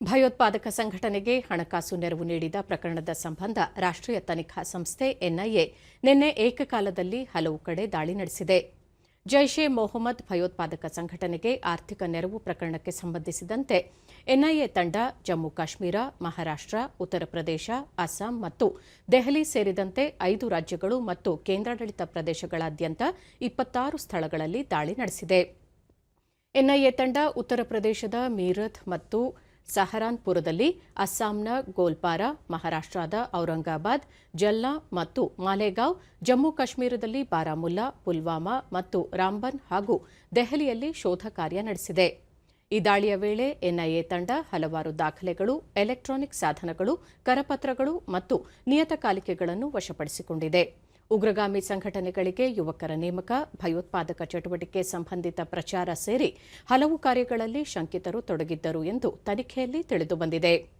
ಭಯೋತ್ಪಾದಕ ಸಂಘಟನೆಗೆ ಹಣಕಾಸು ನೆರವು ನೀಡಿದ ಪ್ರಕರಣದ ಸಂಬಂಧ ರಾಷ್ಟ್ರೀಯ ತನಿಖಾ ಸಂಸ್ಥೆ ಎನ್ಐಎ ನಿನ್ನೆ ಏಕಕಾಲದಲ್ಲಿ ಹಲವು ಕಡೆ ದಾಳಿ ನಡೆಸಿದೆ. ಜೈಷ್ ಎ ಮೊಹಮ್ಮದ್ ಭಯೋತ್ಪಾದಕ ಸಂಘಟನೆಗೆ ಆರ್ಥಿಕ ನೆರವು ಪ್ರಕರಣಕ್ಕೆ ಸಂಬಂಧಿಸಿದಂತೆ ಎನ್ಐಎ ತಂಡ ಜಮ್ಮು ಕಾಶ್ಮೀರ, ಮಹಾರಾಷ್ಟ್ರ, ಉತ್ತರ ಪ್ರದೇಶ, ಅಸ್ಸಾಂ ಮತ್ತು ದೆಹಲಿ ಸೇರಿದಂತೆ ಐದು ರಾಜ್ಯಗಳು ಮತ್ತು ಕೇಂದ್ರಾಡಳಿತ ಪ್ರದೇಶಗಳಾದ್ಯಂತ ಇಪ್ಪತ್ತಾರು ಸ್ಥಳಗಳಲ್ಲಿ ದಾಳಿ ನಡೆಸಿದೆ. ಎನ್ಐಎ ತಂಡ ಉತ್ತರ ಪ್ರದೇಶದ ಮೀರತ್ ಮತ್ತು ಸಹರಾನ್ಪುರದಲ್ಲಿ ಅಸ್ಸಾಂನ ಗೋಲ್ಪಾರ, ಮಹಾರಾಷ್ಟ್ರದ ಔರಂಗಾಬಾದ್ ಜಲ್ನಾ ಮತ್ತು ಮಾಲೇಗಾಂವ್, ಜಮ್ಮು ಕಾಶ್ಮೀರದಲ್ಲಿ ಬಾರಾಮುಲ್ಲಾ, ಪುಲ್ವಾಮಾ ಮತ್ತು ರಾಂಬನ್ ಹಾಗೂ ದೆಹಲಿಯಲ್ಲಿ ಶೋಧ ಕಾರ್ಯ ನಡೆಸಿದೆ. ಈ ದಾಳಿಯ ವೇಳೆ ಎನ್ಐಎ ತಂಡ ಹಲವಾರು ದಾಖಲೆಗಳು, ಎಲೆಕ್ಟ್ರಾನಿಕ್ ಸಾಧನಗಳು, ಕರಪತ್ರಗಳು ಮತ್ತು ನಿಯತಕಾಲಿಕೆಗಳನ್ನು ವಶಪಡಿಸಿಕೊಂಡಿದೆ. ಉಗ್ರಗಾಮಿ ಸಂಘಟನೆಗಳಿಗೆ ಯುವಕರ ನೇಮಕ, ಭಯೋತ್ಪಾದಕ ಚಟುವಟಿಕೆ ಸಂಬಂಧಿತ ಪ್ರಚಾರ ಸೇರಿ ಹಲವು ಕಾರ್ಯಗಳಲ್ಲಿ ಶಂಕಿತರು ತೊಡಗಿದ್ದರು ಎಂದು ತನಿಖೆಯಲ್ಲಿ ತಿಳಿದುಬಂದಿದೆ.